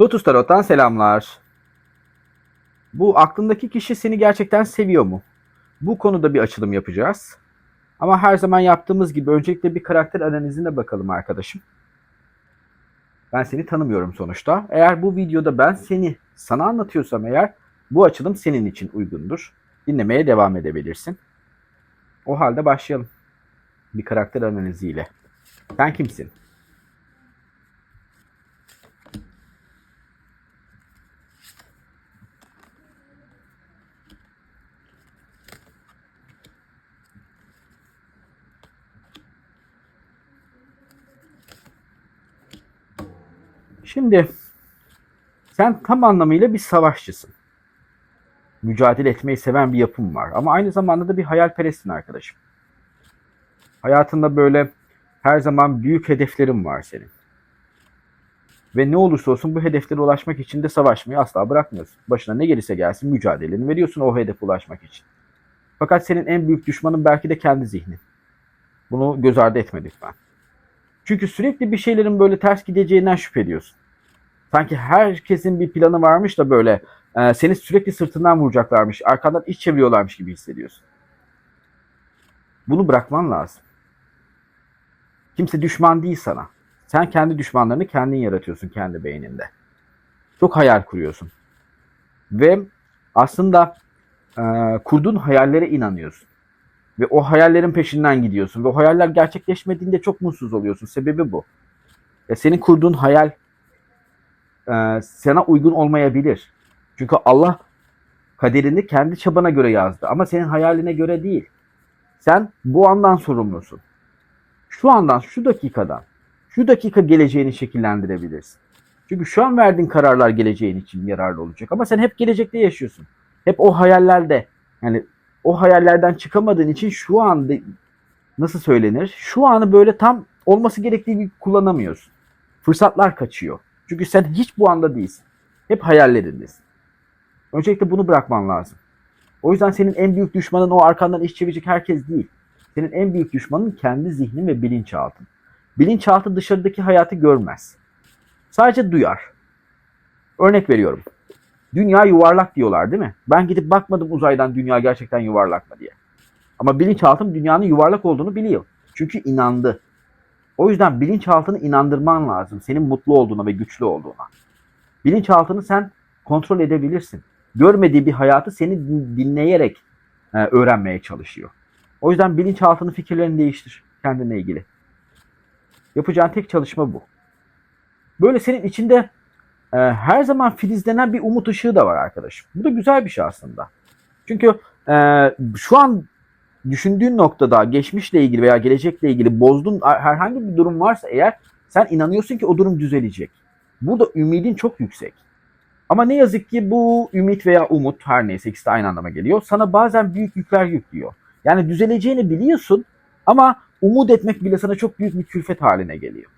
Lotus Tarot'tan selamlar. Bu aklındaki kişi seni gerçekten seviyor mu? Bu konuda bir açılım yapacağız. Ama her zaman yaptığımız gibi öncelikle bir karakter analizine bakalım arkadaşım. Ben seni tanımıyorum sonuçta. Eğer bu videoda ben seni sana anlatıyorsam eğer bu açılım senin için uygundur. Dinlemeye devam edebilirsin. O halde başlayalım. Bir karakter analiziyle. Sen kimsin? Şimdi sen tam anlamıyla bir savaşçısın. Mücadele etmeyi seven bir yapım var. Ama aynı zamanda da bir hayalperestsin arkadaşım. Hayatında böyle her zaman büyük hedeflerin var senin. Ve ne olursa olsun bu hedeflere ulaşmak için de savaşmayı asla bırakmıyorsun. Başına ne gelirse gelsin mücadeleni veriyorsun o hedefe ulaşmak için. Fakat senin en büyük düşmanın belki de kendi zihnin. Bunu göz ardı etme lütfen. Çünkü sürekli bir şeylerin böyle ters gideceğinden şüphe ediyorsun. Sanki herkesin bir planı varmış da böyle e, seni sürekli sırtından vuracaklarmış, arkandan iş çeviriyorlarmış gibi hissediyorsun. Bunu bırakman lazım. Kimse düşman değil sana. Sen kendi düşmanlarını kendin yaratıyorsun kendi beyninde. Çok hayal kuruyorsun. Ve aslında e, kurduğun hayallere inanıyorsun. Ve o hayallerin peşinden gidiyorsun. Ve o hayaller gerçekleşmediğinde çok mutsuz oluyorsun. Sebebi bu. Ya senin kurduğun hayal e, sana uygun olmayabilir. Çünkü Allah kaderini kendi çabana göre yazdı. Ama senin hayaline göre değil. Sen bu andan sorumlusun. Şu andan, şu dakikadan, şu dakika geleceğini şekillendirebilirsin. Çünkü şu an verdiğin kararlar geleceğin için yararlı olacak. Ama sen hep gelecekte yaşıyorsun. Hep o hayallerde. Yani o hayallerden çıkamadığın için şu anda nasıl söylenir? Şu anı böyle tam olması gerektiği gibi kullanamıyorsun. Fırsatlar kaçıyor. Çünkü sen hiç bu anda değilsin. Hep hayallerindesin. Öncelikle bunu bırakman lazım. O yüzden senin en büyük düşmanın o arkandan iş çevirecek herkes değil. Senin en büyük düşmanın kendi zihnin ve bilinçaltın. Bilinçaltı dışarıdaki hayatı görmez. Sadece duyar. Örnek veriyorum. Dünya yuvarlak diyorlar değil mi? Ben gidip bakmadım uzaydan dünya gerçekten yuvarlak mı diye. Ama bilinçaltım dünyanın yuvarlak olduğunu biliyor. Çünkü inandı. O yüzden bilinçaltını inandırman lazım. Senin mutlu olduğuna ve güçlü olduğuna. Bilinçaltını sen kontrol edebilirsin. Görmediği bir hayatı seni din- dinleyerek e, öğrenmeye çalışıyor. O yüzden bilinçaltını fikirlerini değiştir kendine ilgili. Yapacağın tek çalışma bu. Böyle senin içinde e, her zaman filizlenen bir umut ışığı da var arkadaşım. Bu da güzel bir şey aslında. Çünkü e, şu an düşündüğün noktada geçmişle ilgili veya gelecekle ilgili bozduğun herhangi bir durum varsa eğer sen inanıyorsun ki o durum düzelecek. Burada ümidin çok yüksek. Ama ne yazık ki bu ümit veya umut her neyse ikisi de aynı anlama geliyor. Sana bazen büyük yükler yüklüyor. Yani düzeleceğini biliyorsun ama umut etmek bile sana çok büyük bir külfet haline geliyor.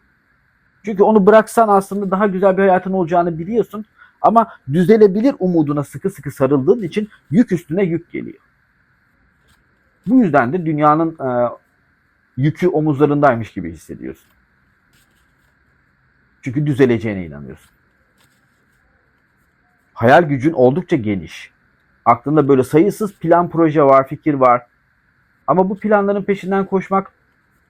Çünkü onu bıraksan aslında daha güzel bir hayatın olacağını biliyorsun. Ama düzelebilir umuduna sıkı sıkı sarıldığın için yük üstüne yük geliyor. Bu yüzden de dünyanın e, yükü omuzlarındaymış gibi hissediyorsun. Çünkü düzeleceğine inanıyorsun. Hayal gücün oldukça geniş. Aklında böyle sayısız plan proje var, fikir var. Ama bu planların peşinden koşmak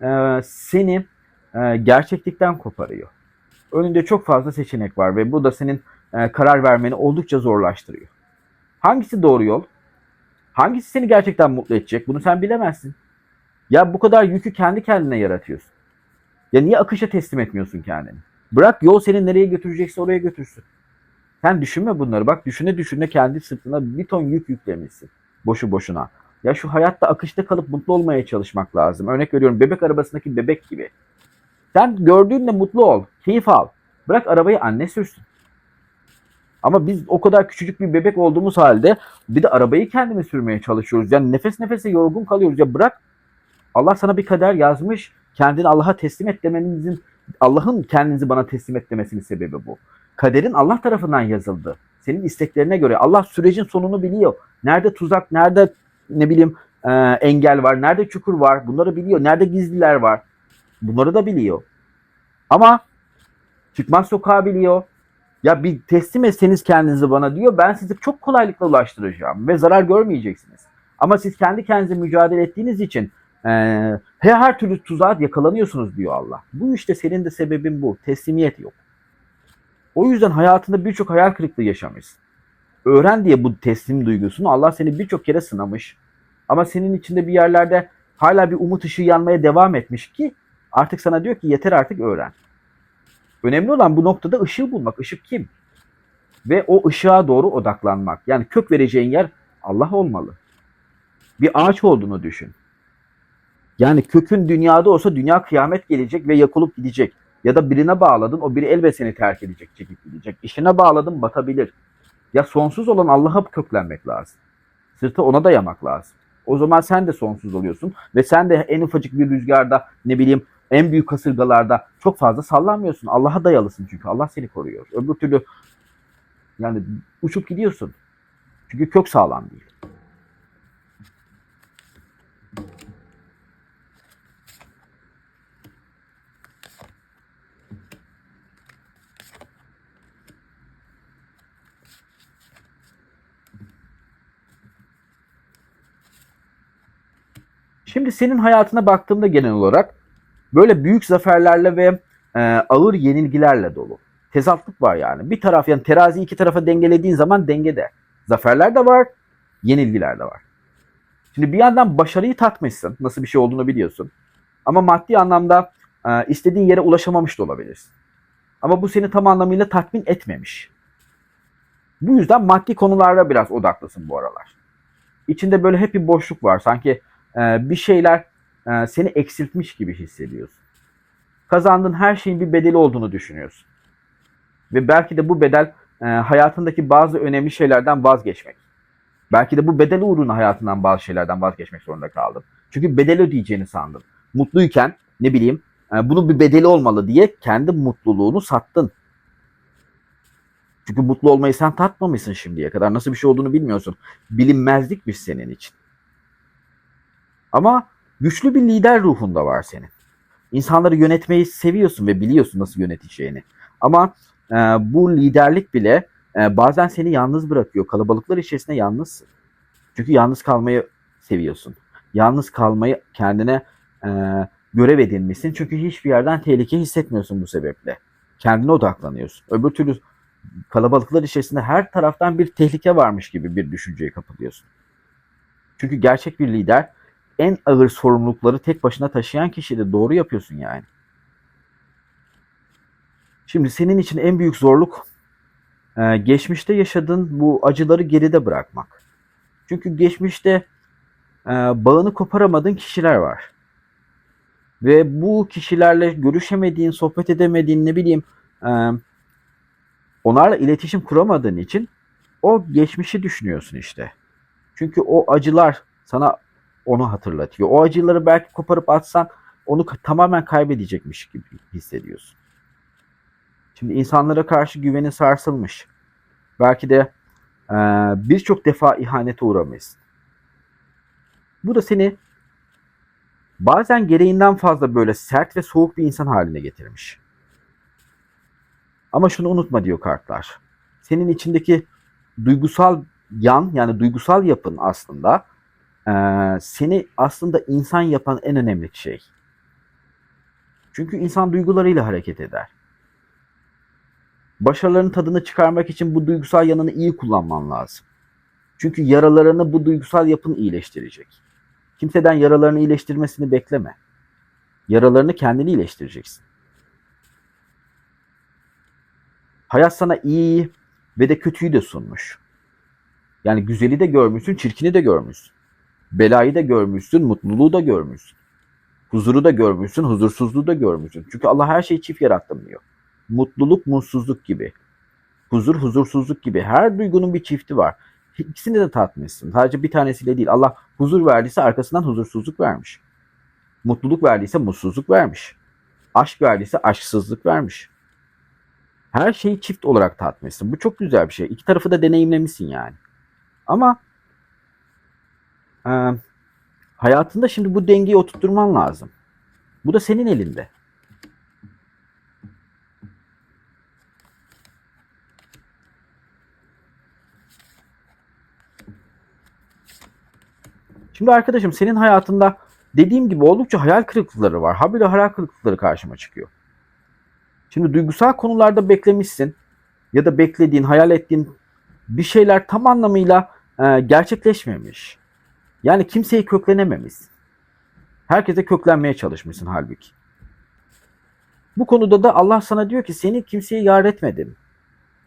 e, seni e, gerçeklikten koparıyor. Önünde çok fazla seçenek var ve bu da senin e, karar vermeni oldukça zorlaştırıyor. Hangisi doğru yol? Hangisi seni gerçekten mutlu edecek? Bunu sen bilemezsin. Ya bu kadar yükü kendi kendine yaratıyorsun. Ya niye akışa teslim etmiyorsun kendini? Bırak yol seni nereye götürecekse oraya götürsün. Sen düşünme bunları. Bak düşüne düşüne kendi sırtına bir ton yük yüklemişsin. Boşu boşuna. Ya şu hayatta akışta kalıp mutlu olmaya çalışmak lazım. Örnek veriyorum bebek arabasındaki bebek gibi. Sen gördüğünde mutlu ol. Keyif al. Bırak arabayı anne sürsün. Ama biz o kadar küçücük bir bebek olduğumuz halde bir de arabayı kendimiz sürmeye çalışıyoruz. Yani nefes nefese yorgun kalıyoruz. Ya bırak Allah sana bir kader yazmış. Kendini Allah'a teslim et demenizin Allah'ın kendinizi bana teslim et demesinin sebebi bu. Kaderin Allah tarafından yazıldı. Senin isteklerine göre Allah sürecin sonunu biliyor. Nerede tuzak, nerede ne bileyim e, engel var, nerede çukur var bunları biliyor. Nerede gizliler var bunları da biliyor. Ama çıkmaz sokağı biliyor. Ya bir teslim etseniz kendinizi bana diyor. Ben sizi çok kolaylıkla ulaştıracağım ve zarar görmeyeceksiniz. Ama siz kendi kendinize mücadele ettiğiniz için e, her, türlü tuzağa yakalanıyorsunuz diyor Allah. Bu işte senin de sebebin bu. Teslimiyet yok. O yüzden hayatında birçok hayal kırıklığı yaşamışsın. Öğren diye bu teslim duygusunu Allah seni birçok kere sınamış. Ama senin içinde bir yerlerde hala bir umut ışığı yanmaya devam etmiş ki artık sana diyor ki yeter artık öğren. Önemli olan bu noktada ışığı bulmak. Işık kim? Ve o ışığa doğru odaklanmak. Yani kök vereceğin yer Allah olmalı. Bir ağaç olduğunu düşün. Yani kökün dünyada olsa dünya kıyamet gelecek ve yakılıp gidecek. Ya da birine bağladın o biri elbet seni terk edecek, çekip gidecek. İşine bağladın batabilir. Ya sonsuz olan Allah'a köklenmek lazım. Sırtı ona dayamak lazım. O zaman sen de sonsuz oluyorsun ve sen de en ufacık bir rüzgarda ne bileyim en büyük kasırgalarda çok fazla sallanmıyorsun. Allah'a dayalısın çünkü Allah seni koruyor. Öbür türlü yani uçup gidiyorsun. Çünkü kök sağlam değil. Şimdi senin hayatına baktığımda genel olarak böyle büyük zaferlerle ve e, ağır yenilgilerle dolu. Tezatlık var yani. Bir taraf yani terazi iki tarafa dengelediğin zaman dengede. Zaferler de var, yenilgiler de var. Şimdi bir yandan başarıyı tatmışsın. Nasıl bir şey olduğunu biliyorsun. Ama maddi anlamda e, istediğin yere ulaşamamış da olabilirsin. Ama bu seni tam anlamıyla tatmin etmemiş. Bu yüzden maddi konularda biraz odaklısın bu aralar. İçinde böyle hep bir boşluk var. Sanki e, bir şeyler e, seni eksiltmiş gibi hissediyorsun. Kazandığın her şeyin bir bedeli olduğunu düşünüyorsun. Ve belki de bu bedel e, hayatındaki bazı önemli şeylerden vazgeçmek. Belki de bu bedel uğruna hayatından bazı şeylerden vazgeçmek zorunda kaldın. Çünkü bedel ödeyeceğini sandın. Mutluyken ne bileyim e, bunun bir bedeli olmalı diye kendi mutluluğunu sattın. Çünkü mutlu olmayı sen tatmamışsın şimdiye kadar. Nasıl bir şey olduğunu bilmiyorsun. Bilinmezlikmiş senin için. Ama güçlü bir lider ruhunda var senin. İnsanları yönetmeyi seviyorsun ve biliyorsun nasıl yöneteceğini. Ama e, bu liderlik bile e, bazen seni yalnız bırakıyor. Kalabalıklar içerisinde yalnızsın. Çünkü yalnız kalmayı seviyorsun. Yalnız kalmayı kendine e, görev edinmişsin. Çünkü hiçbir yerden tehlike hissetmiyorsun bu sebeple. Kendine odaklanıyorsun. Öbür türlü kalabalıklar içerisinde her taraftan bir tehlike varmış gibi bir düşünceye kapılıyorsun. Çünkü gerçek bir lider en ağır sorumlulukları tek başına taşıyan kişi de doğru yapıyorsun yani. Şimdi senin için en büyük zorluk e, geçmişte yaşadığın bu acıları geride bırakmak. Çünkü geçmişte e, bağını koparamadığın kişiler var. Ve bu kişilerle görüşemediğin, sohbet edemediğin, ne bileyim e, onlarla iletişim kuramadığın için o geçmişi düşünüyorsun işte. Çünkü o acılar sana onu hatırlatıyor. O acıları belki koparıp atsan onu tamamen kaybedecekmiş gibi hissediyorsun. Şimdi insanlara karşı güveni sarsılmış. Belki de e, birçok defa ihanete uğramışsın. Bu da seni bazen gereğinden fazla böyle sert ve soğuk bir insan haline getirmiş. Ama şunu unutma diyor kartlar. Senin içindeki duygusal yan yani duygusal yapın aslında e, seni aslında insan yapan en önemli şey. Çünkü insan duygularıyla hareket eder. Başarıların tadını çıkarmak için bu duygusal yanını iyi kullanman lazım. Çünkü yaralarını bu duygusal yapın iyileştirecek. Kimseden yaralarını iyileştirmesini bekleme. Yaralarını kendini iyileştireceksin. Hayat sana iyi ve de kötüyü de sunmuş. Yani güzeli de görmüşsün, çirkini de görmüşsün. Belayı da görmüşsün, mutluluğu da görmüşsün. Huzuru da görmüşsün, huzursuzluğu da görmüşsün. Çünkü Allah her şeyi çift yarattım diyor. Mutluluk, mutsuzluk gibi. Huzur, huzursuzluk gibi. Her duygunun bir çifti var. İkisini de tatmışsın. Sadece bir tanesiyle değil. Allah huzur verdiyse arkasından huzursuzluk vermiş. Mutluluk verdiyse mutsuzluk vermiş. Aşk verdiyse aşksızlık vermiş. Her şeyi çift olarak tatmışsın. Bu çok güzel bir şey. İki tarafı da deneyimlemişsin yani. Ama e, hayatında şimdi bu dengeyi oturtturman lazım. Bu da senin elinde. Şimdi arkadaşım senin hayatında dediğim gibi oldukça hayal kırıklıkları var. Habire hayal kırıklıkları karşıma çıkıyor. Şimdi duygusal konularda beklemişsin ya da beklediğin, hayal ettiğin bir şeyler tam anlamıyla e, gerçekleşmemiş. Yani kimseye köklenememişsin. Herkese köklenmeye çalışmışsın halbuki. Bu konuda da Allah sana diyor ki seni kimseye yar etmedim.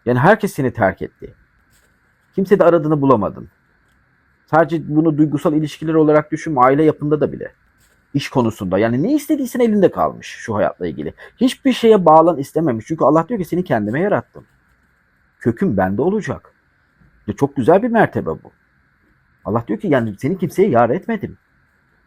Yani herkes seni terk etti. Kimse de aradığını bulamadın. Sadece bunu duygusal ilişkiler olarak düşünme aile yapında da bile. İş konusunda yani ne istediysen elinde kalmış şu hayatla ilgili. Hiçbir şeye bağlan istememiş. Çünkü Allah diyor ki seni kendime yarattım. Köküm bende olacak. Ya çok güzel bir mertebe bu. Allah diyor ki yani seni kimseye yar etmedim.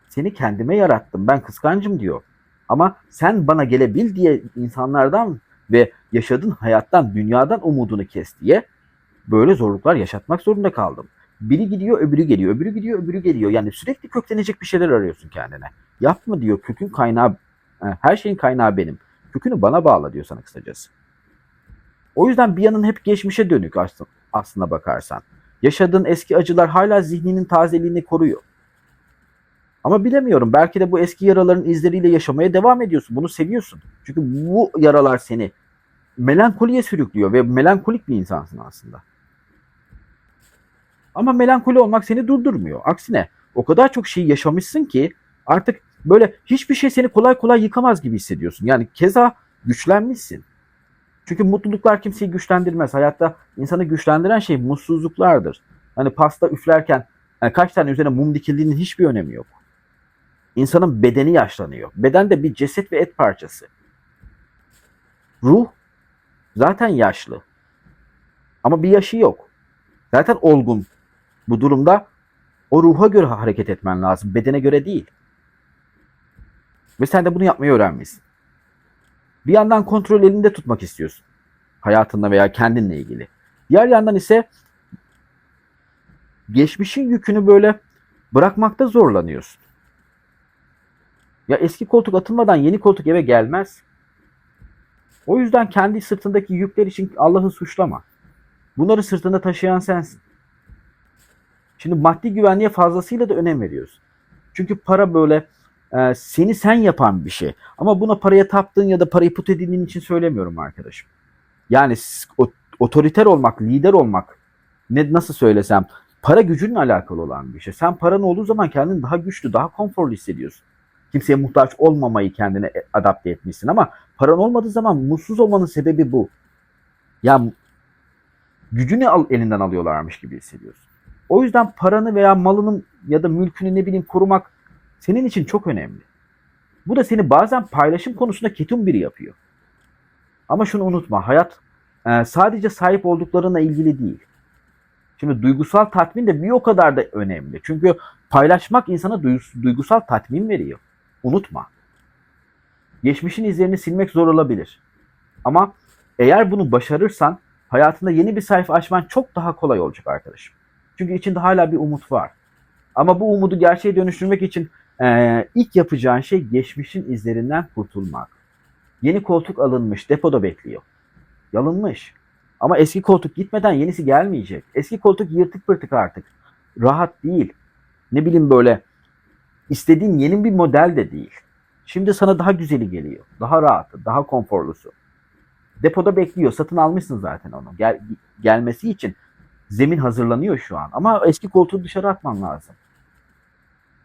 Seni kendime yarattım. Ben kıskancım diyor. Ama sen bana gelebil diye insanlardan ve yaşadığın hayattan, dünyadan umudunu kes diye böyle zorluklar yaşatmak zorunda kaldım. Biri gidiyor, öbürü geliyor, öbürü gidiyor, öbürü geliyor. Yani sürekli köklenecek bir şeyler arıyorsun kendine. Yapma diyor, kökün kaynağı, e, her şeyin kaynağı benim. Kökünü bana bağla diyor sana kısacası. O yüzden bir yanın hep geçmişe dönük aslında, aslına bakarsan. Yaşadığın eski acılar hala zihninin tazeliğini koruyor. Ama bilemiyorum. Belki de bu eski yaraların izleriyle yaşamaya devam ediyorsun. Bunu seviyorsun. Çünkü bu yaralar seni melankoliye sürüklüyor ve melankolik bir insansın aslında. Ama melankoli olmak seni durdurmuyor. Aksine o kadar çok şey yaşamışsın ki artık böyle hiçbir şey seni kolay kolay yıkamaz gibi hissediyorsun. Yani keza güçlenmişsin. Çünkü mutluluklar kimseyi güçlendirmez. Hayatta insanı güçlendiren şey mutsuzluklardır. Hani pasta üflerken yani kaç tane üzerine mum dikildiğinin hiçbir önemi yok. İnsanın bedeni yaşlanıyor. Beden de bir ceset ve et parçası. Ruh zaten yaşlı. Ama bir yaşı yok. Zaten olgun. Bu durumda o ruha göre hareket etmen lazım. Bedene göre değil. Ve sen de bunu yapmayı öğrenmişsin. Bir yandan kontrol elinde tutmak istiyorsun. Hayatında veya kendinle ilgili. Diğer yandan ise geçmişin yükünü böyle bırakmakta zorlanıyorsun. Ya eski koltuk atılmadan yeni koltuk eve gelmez. O yüzden kendi sırtındaki yükler için Allah'ı suçlama. Bunları sırtında taşıyan sensin. Şimdi maddi güvenliğe fazlasıyla da önem veriyoruz. Çünkü para böyle e, seni sen yapan bir şey. Ama buna paraya taptığın ya da parayı put edindiğin için söylemiyorum arkadaşım. Yani otoriter olmak, lider olmak ne nasıl söylesem para gücünle alakalı olan bir şey. Sen paran olduğu zaman kendini daha güçlü, daha konforlu hissediyorsun. Kimseye muhtaç olmamayı kendine e, adapte etmişsin ama paran olmadığı zaman mutsuz olmanın sebebi bu. Ya gücünü al, elinden alıyorlarmış gibi hissediyorsun. O yüzden paranı veya malının ya da mülkünü ne bileyim korumak senin için çok önemli. Bu da seni bazen paylaşım konusunda ketum biri yapıyor. Ama şunu unutma, hayat e, sadece sahip olduklarına ilgili değil. Şimdi duygusal tatmin de bir o kadar da önemli. Çünkü paylaşmak insana duygusal tatmin veriyor. Unutma. Geçmişin izlerini silmek zor olabilir. Ama eğer bunu başarırsan hayatında yeni bir sayfa açman çok daha kolay olacak arkadaşım. Çünkü içinde hala bir umut var. Ama bu umudu gerçeğe dönüştürmek için e, ilk yapacağın şey geçmişin izlerinden kurtulmak. Yeni koltuk alınmış, depoda bekliyor. Yalınmış. Ama eski koltuk gitmeden yenisi gelmeyecek. Eski koltuk yırtık pırtık artık. Rahat değil. Ne bileyim böyle istediğin yeni bir model de değil. Şimdi sana daha güzeli geliyor. Daha rahatı, daha konforlusu. Depoda bekliyor. Satın almışsın zaten onu. Gel, gelmesi için zemin hazırlanıyor şu an. Ama eski koltuğu dışarı atman lazım.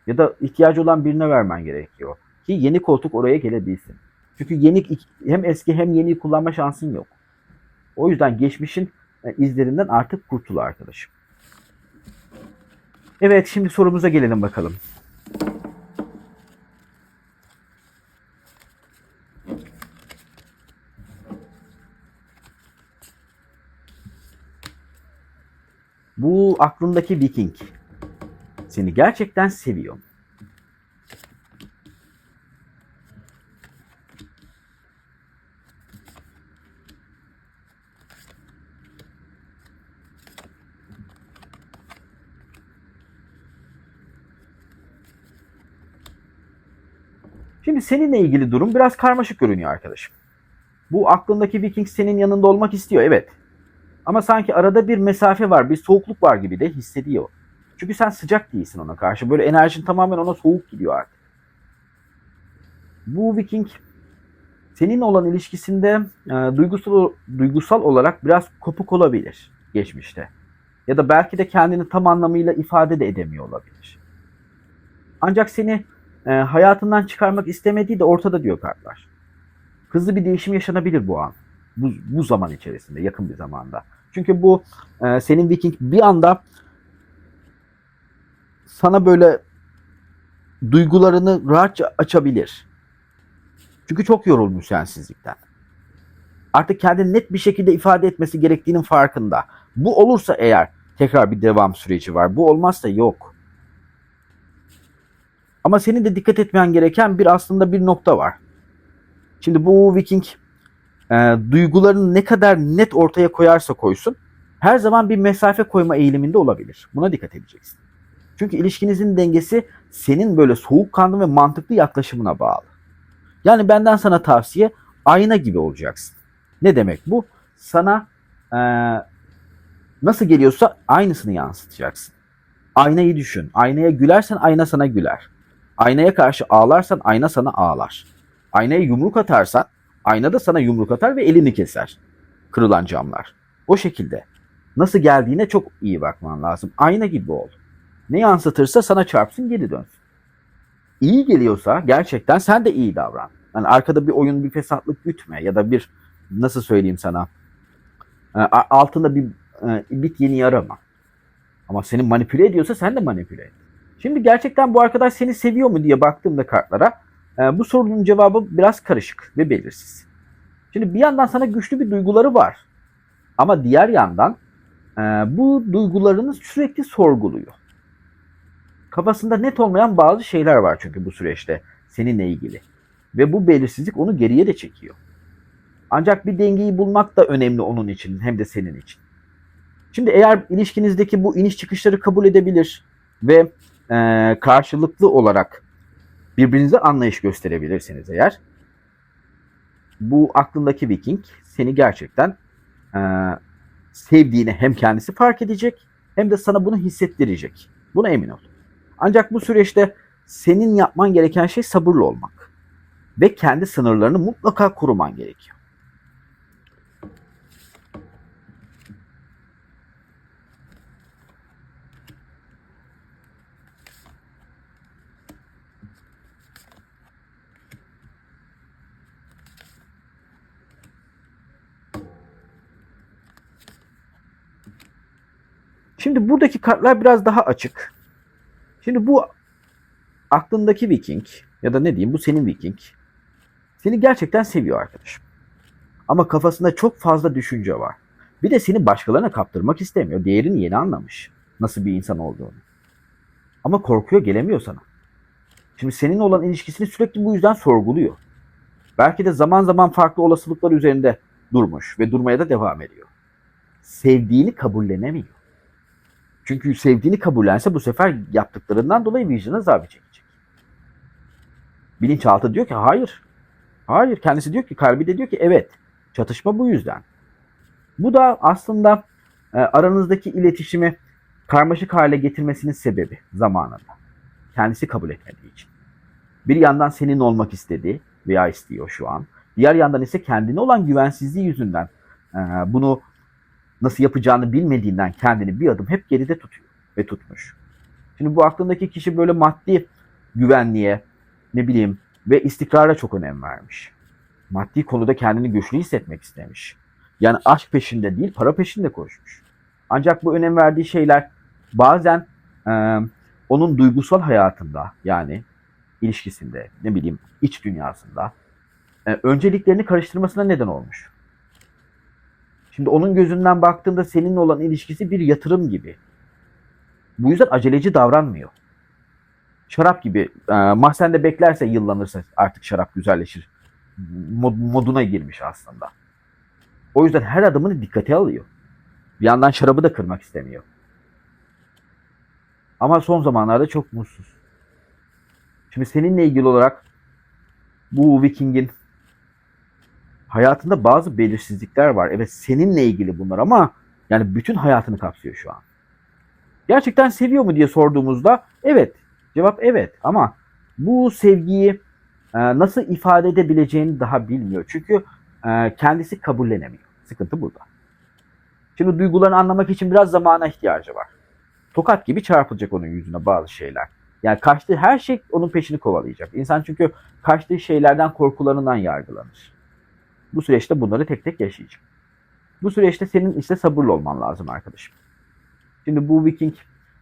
Ya da ihtiyacı olan birine vermen gerekiyor. Ki yeni koltuk oraya gelebilsin. Çünkü yeni hem eski hem yeni kullanma şansın yok. O yüzden geçmişin e, izlerinden artık kurtul arkadaşım. Evet şimdi sorumuza gelelim bakalım. Bu aklındaki Viking seni gerçekten seviyor. Şimdi seninle ilgili durum biraz karmaşık görünüyor arkadaşım. Bu aklındaki Viking senin yanında olmak istiyor evet. Ama sanki arada bir mesafe var, bir soğukluk var gibi de hissediyor. Çünkü sen sıcak değilsin ona karşı. Böyle enerjin tamamen ona soğuk gidiyor artık. Bu Viking senin olan ilişkisinde e, duygusal duygusal olarak biraz kopuk olabilir geçmişte. Ya da belki de kendini tam anlamıyla ifade de edemiyor olabilir. Ancak seni e, hayatından çıkarmak istemediği de ortada diyor kartlar. Hızlı bir değişim yaşanabilir bu an. Bu, bu zaman içerisinde, yakın bir zamanda. Çünkü bu e, senin Viking bir anda sana böyle duygularını rahatça açabilir. Çünkü çok yorulmuş sensizlikten. Artık kendini net bir şekilde ifade etmesi gerektiğinin farkında. Bu olursa eğer tekrar bir devam süreci var. Bu olmazsa yok. Ama senin de dikkat etmen gereken bir aslında bir nokta var. Şimdi bu Viking e, duygularını ne kadar net ortaya koyarsa koysun her zaman bir mesafe koyma eğiliminde olabilir. Buna dikkat edeceksin. Çünkü ilişkinizin dengesi senin böyle soğukkanlı ve mantıklı yaklaşımına bağlı. Yani benden sana tavsiye ayna gibi olacaksın. Ne demek bu? Sana e, nasıl geliyorsa aynısını yansıtacaksın. Aynayı düşün. Aynaya gülersen ayna sana güler. Aynaya karşı ağlarsan ayna sana ağlar. Aynaya yumruk atarsan ayna da sana yumruk atar ve elini keser. Kırılan camlar. O şekilde. Nasıl geldiğine çok iyi bakman lazım. Ayna gibi ol. Ne yansıtırsa sana çarpsın geri dönsün. İyi geliyorsa gerçekten sen de iyi davran. Yani arkada bir oyun bir fesatlık gütme ya da bir nasıl söyleyeyim sana e, altında bir e, bit yeni arama. Ama seni manipüle ediyorsa sen de manipüle et. Şimdi gerçekten bu arkadaş seni seviyor mu diye baktığımda kartlara e, bu sorunun cevabı biraz karışık ve belirsiz. Şimdi bir yandan sana güçlü bir duyguları var. Ama diğer yandan bu duygularını sürekli sorguluyor. Kafasında net olmayan bazı şeyler var çünkü bu süreçte seninle ilgili. Ve bu belirsizlik onu geriye de çekiyor. Ancak bir dengeyi bulmak da önemli onun için hem de senin için. Şimdi eğer ilişkinizdeki bu iniş çıkışları kabul edebilir ve e, karşılıklı olarak birbirinize anlayış gösterebilirsiniz eğer bu aklındaki Viking seni gerçekten e, sevdiğini hem kendisi fark edecek hem de sana bunu hissettirecek. Buna emin ol. Ancak bu süreçte senin yapman gereken şey sabırlı olmak. Ve kendi sınırlarını mutlaka koruman gerekiyor. Şimdi buradaki kartlar biraz daha açık. Şimdi bu aklındaki Viking ya da ne diyeyim bu senin Viking seni gerçekten seviyor arkadaşım. Ama kafasında çok fazla düşünce var. Bir de seni başkalarına kaptırmak istemiyor. Değerini yeni anlamış. Nasıl bir insan olduğunu. Ama korkuyor gelemiyor sana. Şimdi senin olan ilişkisini sürekli bu yüzden sorguluyor. Belki de zaman zaman farklı olasılıklar üzerinde durmuş ve durmaya da devam ediyor. Sevdiğini kabullenemiyor. Çünkü sevdiğini kabullense bu sefer yaptıklarından dolayı vicdan azabı çekecek. Bilinçaltı diyor ki hayır. Hayır. Kendisi diyor ki kalbi de diyor ki evet. Çatışma bu yüzden. Bu da aslında e, aranızdaki iletişimi karmaşık hale getirmesinin sebebi zamanında. Kendisi kabul etmediği için. Bir yandan senin olmak istediği veya istiyor şu an. Diğer yandan ise kendine olan güvensizliği yüzünden e, bunu nasıl yapacağını bilmediğinden kendini bir adım hep geride tutuyor ve tutmuş. Şimdi bu aklındaki kişi böyle maddi güvenliğe ne bileyim ve istikrara çok önem vermiş. Maddi konuda kendini güçlü hissetmek istemiş. Yani aşk peşinde değil para peşinde koşmuş. Ancak bu önem verdiği şeyler bazen e, onun duygusal hayatında yani ilişkisinde ne bileyim iç dünyasında e, önceliklerini karıştırmasına neden olmuş. Şimdi onun gözünden baktığında seninle olan ilişkisi bir yatırım gibi. Bu yüzden aceleci davranmıyor. Şarap gibi e, mahzende beklerse yıllanırsa artık şarap güzelleşir. Mod, moduna girmiş aslında. O yüzden her adımını dikkate alıyor. Bir yandan şarabı da kırmak istemiyor. Ama son zamanlarda çok mutsuz. Şimdi seninle ilgili olarak bu Viking'in hayatında bazı belirsizlikler var. Evet seninle ilgili bunlar ama yani bütün hayatını kapsıyor şu an. Gerçekten seviyor mu diye sorduğumuzda evet. Cevap evet ama bu sevgiyi e, nasıl ifade edebileceğini daha bilmiyor. Çünkü e, kendisi kabullenemiyor. Sıkıntı burada. Şimdi duygularını anlamak için biraz zamana ihtiyacı var. Tokat gibi çarpılacak onun yüzüne bazı şeyler. Yani kaçtığı her şey onun peşini kovalayacak. İnsan çünkü kaçtığı şeylerden korkularından yargılanır. Bu süreçte bunları tek tek yaşayacak. Bu süreçte senin işte sabırlı olman lazım arkadaşım. Şimdi bu Viking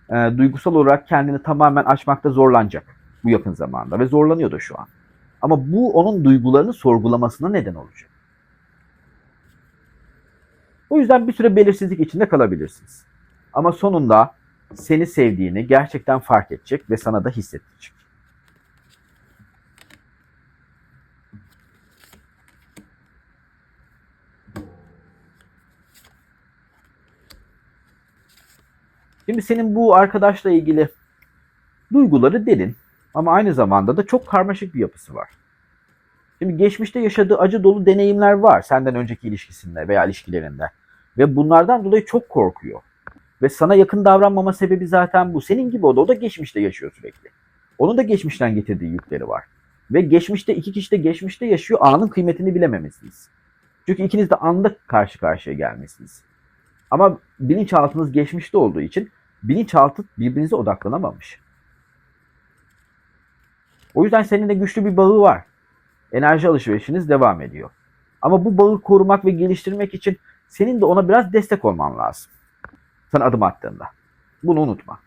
e, duygusal olarak kendini tamamen açmakta zorlanacak bu yakın zamanda ve zorlanıyor da şu an. Ama bu onun duygularını sorgulamasına neden olacak. O yüzden bir süre belirsizlik içinde kalabilirsiniz. Ama sonunda seni sevdiğini gerçekten fark edecek ve sana da hissettirecek. Şimdi senin bu arkadaşla ilgili duyguları derin ama aynı zamanda da çok karmaşık bir yapısı var. Şimdi geçmişte yaşadığı acı dolu deneyimler var senden önceki ilişkisinde veya ilişkilerinde. Ve bunlardan dolayı çok korkuyor. Ve sana yakın davranmama sebebi zaten bu. Senin gibi o da, o da geçmişte yaşıyor sürekli. Onun da geçmişten getirdiği yükleri var. Ve geçmişte iki kişi de geçmişte yaşıyor. Anın kıymetini bilememezsiniz. Çünkü ikiniz de anda karşı karşıya gelmesiniz. Ama bilinçaltınız geçmişte olduğu için bilinçaltı birbirinize odaklanamamış. O yüzden seninle güçlü bir bağı var. Enerji alışverişiniz devam ediyor. Ama bu bağı korumak ve geliştirmek için senin de ona biraz destek olman lazım. Sen adım attığında. Bunu unutma.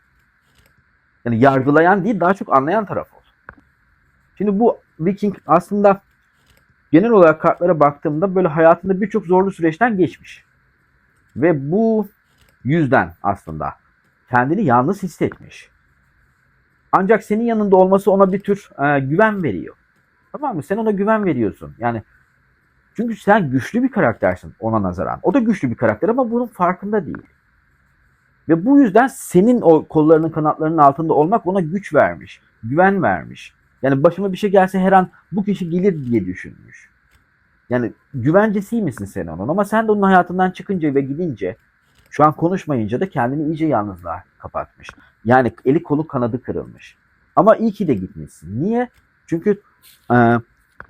Yani yargılayan değil daha çok anlayan taraf ol. Şimdi bu Viking aslında genel olarak kartlara baktığımda böyle hayatında birçok zorlu süreçten geçmiş. Ve bu yüzden aslında kendini yalnız hissetmiş. Ancak senin yanında olması ona bir tür e, güven veriyor. Tamam mı? Sen ona güven veriyorsun. Yani çünkü sen güçlü bir karaktersin ona nazaran. O da güçlü bir karakter ama bunun farkında değil. Ve bu yüzden senin o kollarının kanatlarının altında olmak ona güç vermiş, güven vermiş. Yani başıma bir şey gelse her an bu kişi gelir diye düşünmüş. Yani güvencesi misin sen onun ama sen de onun hayatından çıkınca ve gidince şu an konuşmayınca da kendini iyice yalnızlığa kapatmış. Yani eli kolu kanadı kırılmış. Ama iyi ki de gitmişsin. Niye? Çünkü e,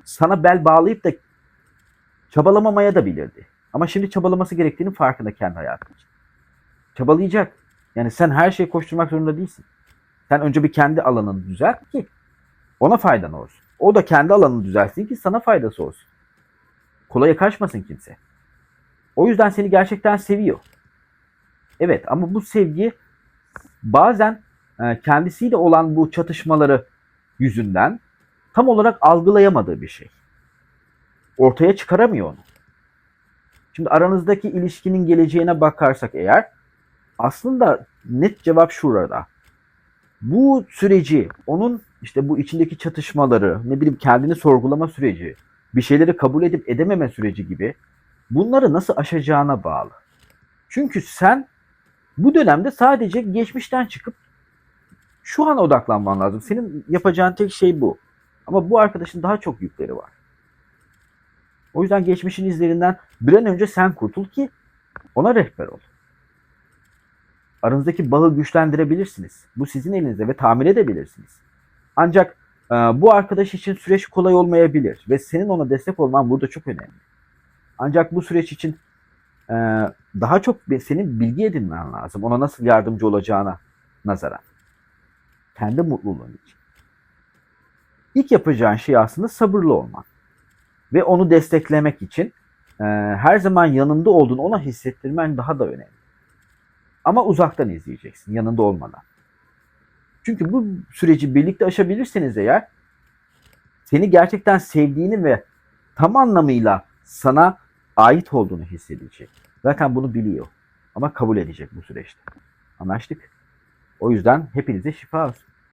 sana bel bağlayıp da çabalamamaya da bilirdi. Ama şimdi çabalaması gerektiğinin farkında kendi hayatı için. Çabalayacak. Yani sen her şeyi koşturmak zorunda değilsin. Sen önce bir kendi alanını düzelt ki ona faydan olsun. O da kendi alanını düzeltsin ki sana faydası olsun. Kolaya kaçmasın kimse. O yüzden seni gerçekten seviyor. Evet ama bu sevgi bazen e, kendisiyle olan bu çatışmaları yüzünden tam olarak algılayamadığı bir şey. Ortaya çıkaramıyor onu. Şimdi aranızdaki ilişkinin geleceğine bakarsak eğer aslında net cevap şurada. Bu süreci, onun işte bu içindeki çatışmaları, ne bileyim kendini sorgulama süreci, bir şeyleri kabul edip edememe süreci gibi bunları nasıl aşacağına bağlı. Çünkü sen bu dönemde sadece geçmişten çıkıp şu an odaklanman lazım. Senin yapacağın tek şey bu. Ama bu arkadaşın daha çok yükleri var. O yüzden geçmişin izlerinden bir an önce sen kurtul ki ona rehber ol. Aranızdaki bağı güçlendirebilirsiniz. Bu sizin elinizde ve tamir edebilirsiniz. Ancak e, bu arkadaş için süreç kolay olmayabilir ve senin ona destek olman burada çok önemli. Ancak bu süreç için e, daha çok senin bilgi edinmen lazım. Ona nasıl yardımcı olacağına nazaran. Kendi mutluluğun için. İlk yapacağın şey aslında sabırlı olman. Ve onu desteklemek için e, her zaman yanında olduğunu ona hissettirmen daha da önemli. Ama uzaktan izleyeceksin, yanında olmadan. Çünkü bu süreci birlikte aşabilirseniz eğer seni gerçekten sevdiğini ve tam anlamıyla sana ait olduğunu hissedecek. Zaten bunu biliyor. Ama kabul edecek bu süreçte. Anlaştık. O yüzden hepinize şifa olsun.